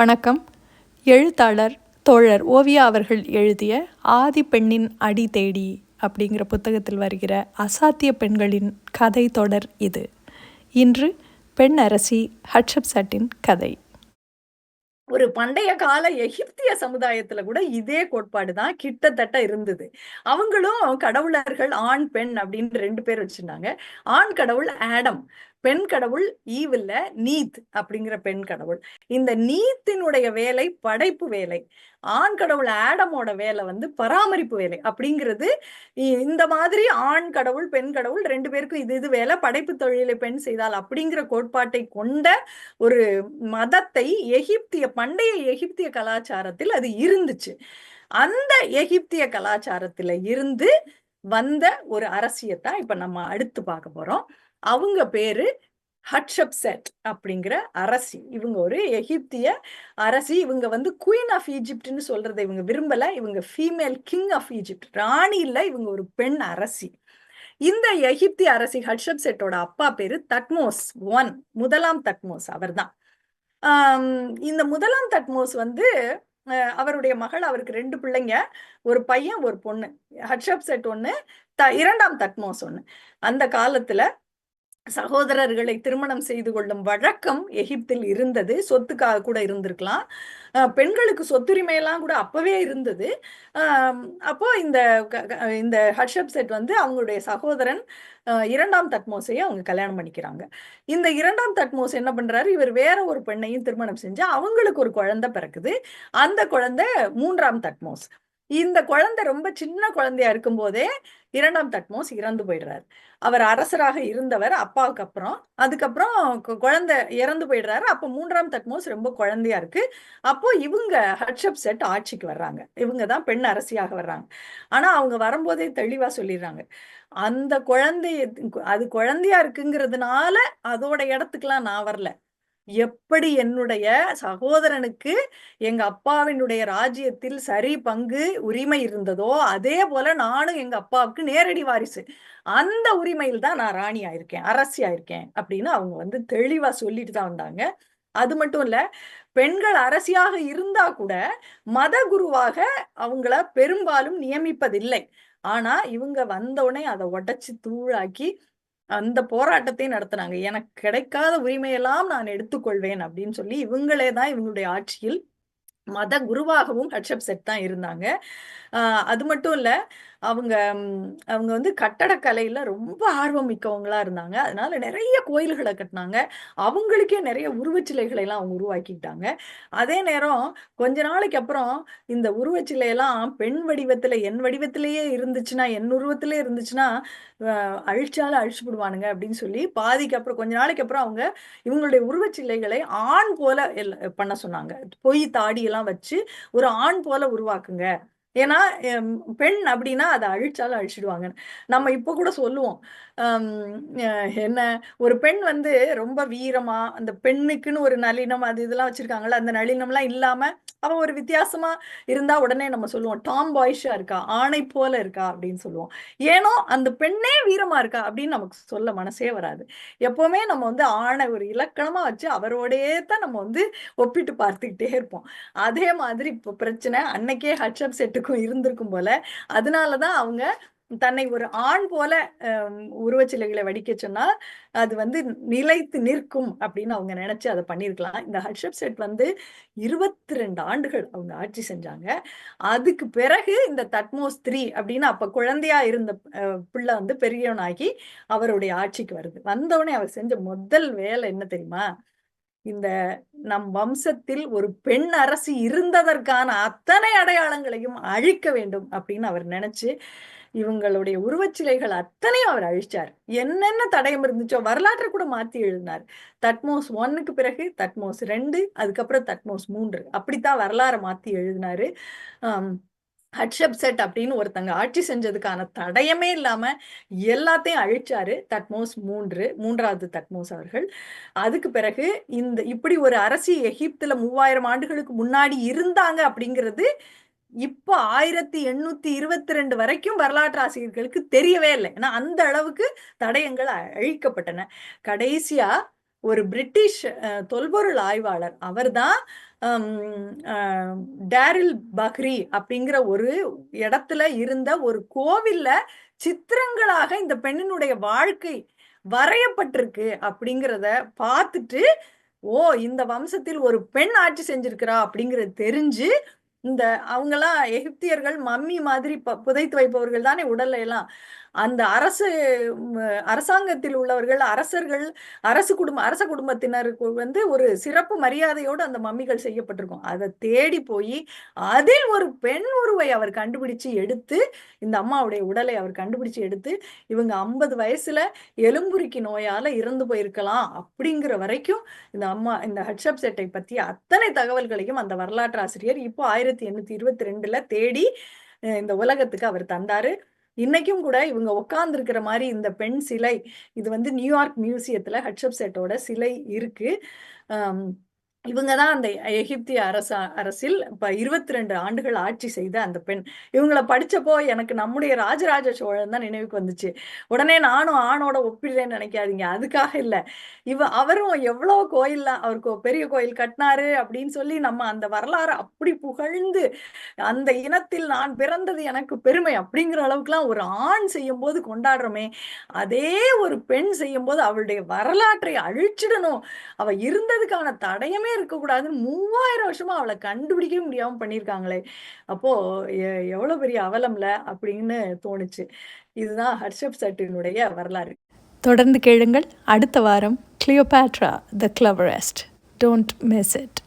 வணக்கம். எழுத்தாளர் தோழர் ஓவியா அவர்கள் எழுதிய ஆதி பெண்ணின் அடி தேடி அப்படிங்கிற புத்தகத்தில் வருகிற அசாத்திய பெண்களின் கதை தொடர் இது. இன்று பெண் அரசி ஹட்சப்சட்டின் கதை. ஒரு பண்டைய கால எகிப்திய சமுதாயத்துல கூட இதே கோட்பாடு தான் கிட்டத்தட்ட இருந்தது. அவங்களும் கடவுளர்கள் ஆண் பெண் அப்படின்னு ரெண்டு பேர் வச்சிருந்தாங்க. ஆண் கடவுள் ஆடம். பெண் கடவுள் ஈவில்ல நீத் அப்படிங்கிற பெண் கடவுள். இந்த நீத்தினுடைய வேலை படைப்பு வேலை. ஆண் கடவுள் ஆடமோட வேலை வந்து பராமரிப்பு வேலை. அப்படிங்கிறது இந்த மாதிரி ஆண் கடவுள் பெண் கடவுள் ரெண்டு பேருக்கும் இது இது வேலை. படைப்பு தொழிலை பெண் செய்தால் அப்படிங்கிற கோட்பாட்டை கொண்ட ஒரு மதத்தை எகிப்திய பண்டைய எகிப்திய கலாச்சாரத்தில் அது இருந்துச்சு. அந்த எகிப்திய கலாச்சாரத்துல இருந்து வந்த ஒரு அரசியத்தான் இப்ப நம்ம அடுத்து பார்க்க போறோம். அவங்க பேரு ஹட்ஷப்செட் அப்படிங்கிற அரசி. இவங்க ஒரு எகிப்திய அரசி. இவங்க வந்து குயின் ஆஃப் ஈஜிப்ட்னு சொல்றதை இவங்க விரும்பல. இவங்க ஃபீமேல் கிங் ஆஃப் ஈஜிப்ட் ராணி இல்லை இவங்க ஒரு பெண் அரசி. இந்த எகிப்தி அரசி ஹட்ஷப்செட்டோட அப்பா பேரு தட்மோஸ் ஒன் முதலாம் தட்மோஸ் அவர்தான். ஆஹ் இந்த முதலாம் தட்மோஸ் வந்து அவருடைய மகள் அவருக்கு ரெண்டு பிள்ளைங்க. ஒரு பையன் ஒரு பொண்ணு. ஹட்ஷப்செட் ஒன்னு த இரண்டாம் தட்மோஸ் ஒன்னு அந்த காலத்துல சகோதரர்களை திருமணம் செய்து கொள்ளும் வழக்கம் எகிப்தில் இருந்தது. சொத்துக்காக கூட இருந்திருக்கலாம். பெண்களுக்கு சொத்துரிமையெல்லாம் கூட அப்பவே இருந்தது. அப்போ இந்த இந்த ஹர்ஷப் செட் வந்து அவங்களுடைய சகோதரன் இரண்டாம் தட்மோசையை அவங்க கல்யாணம் பண்ணிக்கிறாங்க. இந்த இரண்டாம் தட்மோஸ் என்ன பண்றாரு? இவர் வேற ஒரு பெண்ணையும் திருமணம் செஞ்சு அவங்களுக்கு ஒரு குழந்தை பிறக்குது. அந்த குழந்தை மூன்றாம் தட்மோஸ் இந்த குழந்தை ரொம்ப சின்ன குழந்தையா இருக்கும் போதே இரண்டாம் தட்மோஸ் இறந்து போயிடுறாரு. அவர் அரசராக இருந்தவர் அப்பாவுக்கு அப்புறம். அதுக்கப்புறம் குழந்தை இறந்து போயிடுறாரு. அப்போ மூன்றாம் தட்மோஸ் ரொம்ப குழந்தையா இருக்கு. அப்போ இவங்க ஹர்ஷப் செட் ஆட்சிக்கு வர்றாங்க. இவங்க தான் பெண் அரசியாக வர்றாங்க. ஆனா அவங்க வரும்போதே தெளிவா சொல்லிடுறாங்க. அந்த குழந்தைய அது குழந்தையா இருக்குங்கிறதுனால அதோட இடத்துக்குலாம் நான் வரல. எப்படி என்னுடைய சகோதரனுக்கு எங்க அப்பாவினுடைய ராஜ்யத்தில் சரி பங்கு உரிமை இருந்ததோ அதே போல நானும் எங்க அப்பாவுக்கு நேரடி வாரிசு. அந்த உரிமையில் தான் நான் ராணி ஆயிருக்கேன் அரசி ஆயிருக்கேன் அப்படின்னு அவங்க வந்து தெளிவா சொல்லிட்டு தான் வந்தாங்க. அது மட்டும் இல்ல பெண்கள் அரசியாக இருந்தா கூட மத குருவாக அவங்கள பெரும்பாலும் நியமிப்பதில்லை. ஆனா இவங்க வந்தவுடனே அதை உடைச்சு தூளாக்கி அந்த போராட்டத்தையும் நடத்தினாங்க. எனக்கு கிடைக்காத உரிமையெல்லாம் நான் எடுத்துக்கொள்வேன் அப்படின்னு சொல்லி இவங்களே தான் இவங்களுடைய ஆட்சியில் மத குருவாகவும் ஹட்சப் செட் தான் இருந்தாங்க. அது மட்டும் இல்ல அவங்க அவங்க வந்து கட்டடக்கலையில ரொம்ப ஆர்வம் மிக்கவங்களா இருந்தாங்க. அதனால நிறைய கோயில்களை கட்டினாங்க. அவங்களுக்கே நிறைய உருவச்சிலைகளை எல்லாம் அவங்க உருவாக்கிட்டாங்க அதே நேரம் கொஞ்ச நாளைக்கு அப்புறம் இந்த உருவச்சிலையெல்லாம் பெண் வடிவத்துல என் வடிவத்திலேயே இருந்துச்சுன்னா என் உருவத்திலே இருந்துச்சுன்னா அழிச்சாலும் அழிச்சு விடுவானுங்க அப்படின்னு சொல்லி பாதிக்கு அப்புறம் கொஞ்ச நாளைக்கு அப்புறம் அவங்க இவங்களுடைய உருவச்சிலைகளை ஆண் போல பண்ண சொன்னாங்க. பொய் தாடியெல்லாம் வச்சு ஒரு ஆண் போல உருவாக்குங்க. ஏன்னா பெண் அப்படின்னா அதை அழிச்சாலும் அழிச்சிடுவாங்க. நம்ம இப்போ கூட சொல்லுவோம். என்ன ஒரு பெண் வந்து ரொம்ப வீரமா அந்த பெண்ணுக்குன்னு ஒரு நளினம் அது இதெல்லாம் வச்சிருக்காங்கல்ல அந்த நளினம்லாம் இல்லாம அவ ஒரு வித்தியாசமா இருந்தா உடனே நம்ம சொல்லுவோம் டாம் பாய்ஷா இருக்கா? ஆணை போல இருக்கா? அப்படின்னு சொல்லுவோம். ஏனோ அந்த பெண்ணே வீரமா இருக்கா? அப்படின்னு நமக்கு சொல்ல மனசே வராது. எப்பவுமே நம்ம வந்து ஆணை ஒரு இலக்கணமா வச்சு அவரோடே தான் நம்ம வந்து ஒப்பிட்டு பார்த்துக்கிட்டே இருப்போம். அதே மாதிரி இப்போ பிரச்சனை அன்னைக்கே ஹட்சப் செட்டுக்கும் இருந்திருக்கும் போல. அதனாலதான் அவங்க தன்னை ஒரு ஆண் போல உருவச்சிலைகளை வடிக்க சொன்னால் அது வந்து நிலைத்து நிற்கும் அப்படின்னு அவங்க நினைச்சு அதை பண்ணியிருக்கலாம். இந்த ஹர்ஷப் செட் வந்து இருபத்தி ரெண்டு ஆண்டுகள் அவங்க ஆட்சி செஞ்சாங்க. அதுக்கு பிறகு இந்த தட்மோஸ் த்ரீ அப்படின்னு அப்ப குழந்தையா இருந்த பிள்ளை வந்து பெரியவனாகி அவருடைய ஆட்சிக்கு வருது. வந்தவொடனே அவர் செஞ்ச முதல் வேலை என்ன தெரியுமா? இந்த நம் வம்சத்தில் ஒரு பெண் அரசி இருந்ததற்கான அத்தனை அடையாளங்களையும் அழிக்க வேண்டும் அப்படின்னு அவர் நினைச்சு இவங்களுடைய உருவச்சிலைகள் அத்தனையும் அவர் அழிச்சார். என்னென்ன தடயம் இருந்துச்சோ வரலாற்றை கூட மாத்தி எழுதினார். தட்மோஸ் ஒன்னுக்கு பிறகு தட்மோஸ் ரெண்டு அதுக்கப்புறம் தட்மோஸ் மூன்று. அப்படித்தான் வரலாறை மாத்தி எழுதினாரு. ஹட்ஷப்செட் ஹட்ஷப் செட் அப்படின்னு ஒருத்தங்க ஆட்சி செஞ்சதுக்கான தடயமே இல்லாம எல்லாத்தையும் அழிச்சாரு தட்மோஸ் மூன்று மூன்றாவது தட்மோஸ் அவர்கள். அதுக்கு பிறகு இந்த இப்படி ஒரு அரசி எகிப்துல மூவாயிரம் ஆண்டுகளுக்கு முன்னாடி இருந்தாங்க அப்படிங்கிறது இப்போ ஆயிரத்தி எண்ணூத்தி இருபத்தி ரெண்டு வரைக்கும் வரலாற்று ஆசிரியர்களுக்கு தெரியவே இல்லை. ஏன்னா அந்த அளவுக்கு தடயங்கள் அழிக்கப்பட்டன. கடைசியா ஒரு பிரிட்டிஷ் தொல்பொருள் ஆய்வாளர் அவர்தான் டேரில் பக்ரி அப்படிங்கிற ஒரு இடத்துல இருந்த ஒரு கோவில்ல சித்திரங்களாக இந்த பெண்ணினுடைய வாழ்க்கை வரையப்பட்டிருக்கு அப்படிங்கிறத பார்த்துட்டு ஓ இந்த வம்சத்தில் ஒரு பெண் ஆட்சி செஞ்சிருக்கிறா அப்படிங்கறது தெரிஞ்சு இந்த அவங்களாம் எகிப்தியர்கள் மம்மி மாதிரி ப- புதைத்து வைப்பவர்கள் தானே உடல்ல எல்லாம். அந்த அரசு அரசாங்கத்தில் உள்ளவர்கள் அரசர்கள் அரசு குடும்ப அரச குடும்பத்தினருக்கு வந்து ஒரு சிறப்பு மரியாதையோடு அந்த மம்மிகள் செய்யப்பட்டிருக்கும். அதை தேடி போய் அதில் ஒரு பெண் உருவை அவர் கண்டுபிடிச்சு எடுத்து இந்த அம்மாவுடைய உடலை அவர் கண்டுபிடிச்சு எடுத்து இவங்க ஐம்பது வயசுல எலும்புருக்கி நோயால இறந்து போயிருக்கலாம் அப்படிங்கிற வரைக்கும் இந்த அம்மா இந்த ஹட்சப் செட்டை பத்தி அத்தனை தகவல்களையும் அந்த வரலாற்று ஆசிரியர் இப்போ ஆயிரத்தி எண்ணூத்தி இருபத்தி ரெண்டுல தேடி இந்த உலகத்துக்கு அவர் தந்தாரு. இன்னைக்கும் கூட இவங்க உட்கார்ந்துருக்கிற மாதிரி இந்த பெண் சிலை இது வந்து நியூயார்க் மியூசியத்துல ஹட்சப் செட்டோட சிலை இருக்கு. இவங்க தான் அந்த எகிப்திய அரச அரசில் இப்ப இருபத்தி ரெண்டு ஆண்டுகள் ஆட்சி செய்த அந்த பெண். இவங்கள படிச்சப்போ எனக்கு நம்முடைய ராஜராஜ சோழன் தான் நினைவுக்கு வந்துச்சு. உடனே நானும் ஆணோட ஒப்பிடுறேன்னு நினைக்காதீங்க. அதுக்காக இல்லை. இவ அவரும் எவ்வளோ கோயில்ல அவர் கோ- பெரிய கோயில் கட்டினாரு அப்படின்னு சொல்லி நம்ம அந்த வரலாறு அப்படி புகழ்ந்து அந்த இனத்தில் நான் பிறந்தது எனக்கு பெருமை அப்படிங்கிற அளவுக்குலாம் ஒரு ஆண் செய்யும் போது கொண்டாடுறோமே அதே ஒரு பெண் செய்யும் போது அவளுடைய வரலாற்றை அழிச்சிடணும். அவ இருந்ததுக்கான தடயமே இருக்கக்கூடாதுன்னு மூவாயிரம் வருஷமா அவளை கண்டுபிடிக்கவே முடியாம பண்ணியிருக்காங்களே. அப்போ எவ்வளவு பெரிய அவலம்ல அப்படின்னு தோணுச்சு. இதுதான் ஹர்ஷப் சட்டினுடைய வரலாறு. தொடர்ந்து கேளுங்கள். அடுத்த வாரம் Cleopatra the cleverest don't miss it